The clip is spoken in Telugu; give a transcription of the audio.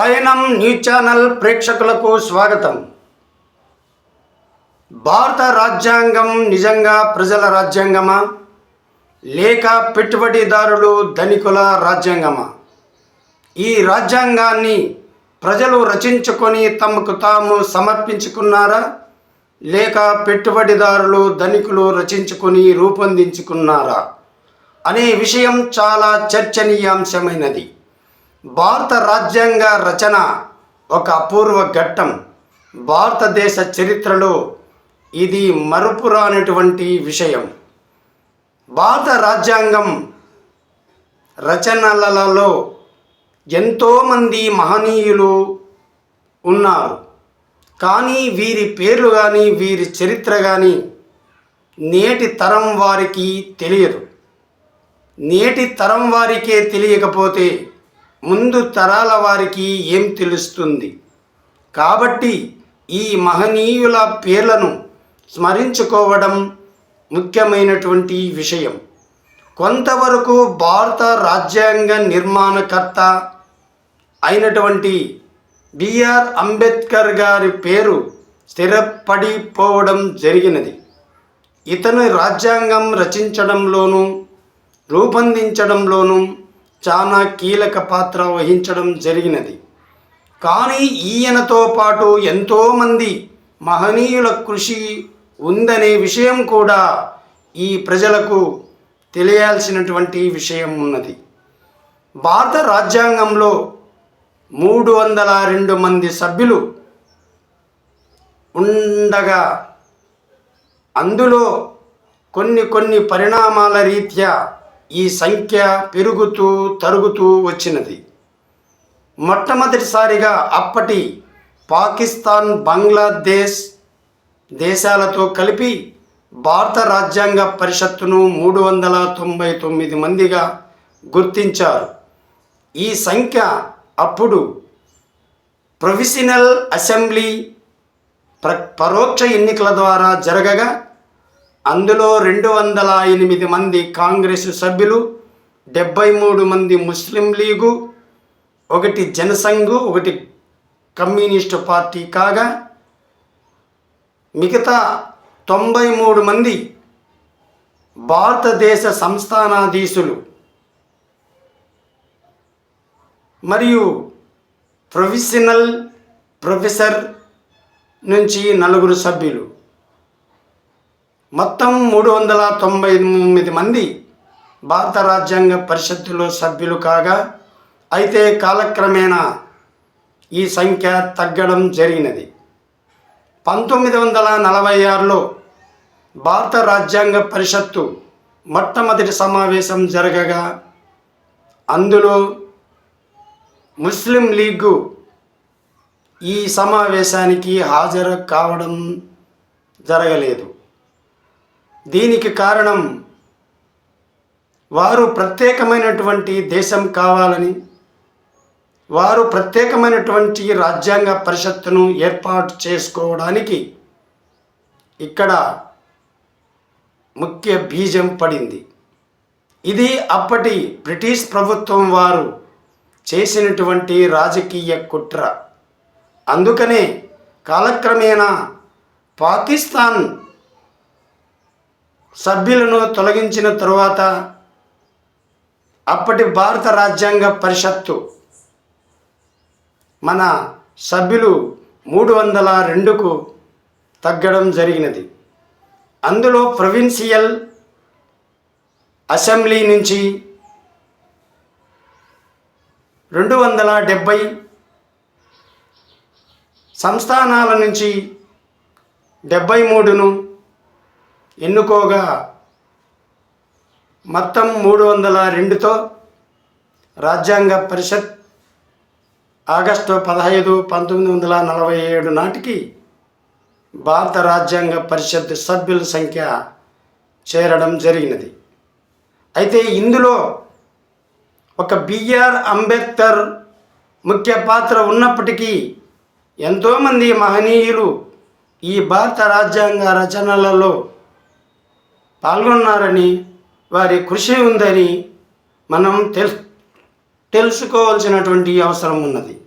పయనం న్యూస్ ఛానల్ ప్రేక్షకులకు స్వాగతం. భారత రాజ్యాంగం నిజంగా ప్రజల రాజ్యాంగమా? లేక పెట్టుబడిదారులు ధనికుల రాజ్యాంగమా? ఈ రాజ్యాంగాన్ని ప్రజలు రచించుకొని తమకు తాము సమర్పించుకున్నారా? లేక పెట్టుబడిదారులు ధనికులు రచించుకొని రూపొందించుకున్నారా? అనే విషయం చాలా చర్చనీయాంశమైనది. భారత రాజ్యాంగ రచన ఒక అపూర్వ ఘట్టం. భారతదేశ చరిత్రలో ఇది మరుపురానటువంటి విషయం. భారత రాజ్యాంగం రచనలలో ఎంతోమంది మహనీయులు ఉన్నారు. కానీ వీరి పేర్లు కానీ వీరి చరిత్ర కానీ నేటి తరం వారికి తెలియదు. నేటి తరం వారికే తెలియకపోతే ముందు తరాల వారికి ఏం తెలుస్తుంది? కాబట్టి ఈ మహనీయుల పేర్లను స్మరించుకోవడం ముఖ్యమైనటువంటి విషయం. కొంతవరకు భారత రాజ్యాంగ నిర్మాణకర్త అయినటువంటి బిఆర్ అంబేద్కర్ గారి పేరు స్థిరపడిపోవడం జరిగినది. ఇతను రాజ్యాంగం రచించడంలోనూ రూపొందించడంలోనూ చాలా కీలక పాత్ర వహించడం జరిగినది. కానీ ఈయనతో పాటు ఎంతోమంది మహనీయుల కృషి ఉందనే విషయం కూడా ఈ ప్రజలకు తెలియాల్సినటువంటి విషయం ఉన్నది. భారత రాజ్యాంగంలో మూడు వందల రెండు మంది సభ్యులు ఉండగా అందులో కొన్ని కొన్ని పరిణామాల రీత్యా ఈ సంఖ్య పెరుగుతూ తరుగుతూ వచ్చినది. మొట్టమొదటిసారిగా అప్పటి పాకిస్తాన్ బంగ్లాదేశ్ దేశాలతో కలిపి భారత రాజ్యాంగ పరిషత్తును మూడు వందల తొంభై తొమ్మిది మందిగా గుర్తించారు. ఈ సంఖ్య అప్పుడు ప్రొవిషనల్ అసెంబ్లీ ప్ర పరోక్ష ఎన్నికల ద్వారా జరగగా అందులో రెండు వందల ఎనిమిది మంది కాంగ్రెస్ సభ్యులు డెబ్బై మూడు మంది ముస్లిం లీగు ఒకటి జనసంఘు ఒకటి కమ్యూనిస్టు పార్టీ కాగా మిగతా తొంభై మూడు మంది భారతదేశ సంస్థానాధీశులు. మరియు ప్రొఫెషనల్ ప్రొఫెసర్ నుంచి నలుగురు సభ్యులు. మొత్తం మూడు వందల తొంభై తొమ్మిది మంది భారత రాజ్యాంగ పరిషత్తులో సభ్యులు కాగా అయితే కాలక్రమేణా ఈ సంఖ్య తగ్గడం జరిగినది. పంతొమ్మిది వందల నలభై ఆరులో భారత రాజ్యాంగ పరిషత్తు మొట్టమొదటి సమావేశం జరగగా అందులో ముస్లిం లీగు ఈ సమావేశానికి హాజరు కావడం జరగలేదు. దీనికి కారణం వారు ప్రత్యేకమైనటువంటి దేశం కావాలని వారు ప్రత్యేకమైనటువంటి రాజ్యాంగ పరిషత్తును ఏర్పాటు చేసుకోవడానికి ఇక్కడ ముఖ్య బీజం పడింది. ఇది అప్పటి బ్రిటిష్ ప్రభుత్వం వారు చేసినటువంటి రాజకీయ కుట్ర. అందుకనే కాలక్రమేణా పాకిస్తాన్ సభ్యులను తొలగించిన తరువాత అప్పటి భారత రాజ్యాంగ పరిషత్తు మన సభ్యులు మూడు వందల రెండుకు తగ్గడం జరిగినది. అందులో ప్రొవిన్సియల్ అసెంబ్లీ నుంచి రెండు వందల డెబ్భై సంస్థానాల నుంచి డెబ్భై మూడును ఎన్నుకోగా మొత్తం మూడు వందల రెండుతో రాజ్యాంగ పరిషత్ ఆగస్టు పదహైదు పంతొమ్మిది వందల నలభై ఏడు నాటికి భారత రాజ్యాంగ పరిషత్ సభ్యుల సంఖ్య చేరడం జరిగినది. అయితే ఇందులో ఒక బిఆర్ అంబేద్కర్ ముఖ్య పాత్ర ఉన్నప్పటికీ ఎంతోమంది మహనీయులు ఈ భారత రాజ్యాంగ రచనలలో పాల్గొన్నారని వారి కృషి ఉందని మనం తెలు తెలుసుకోవాల్సినటువంటి అవసరం ఉన్నది.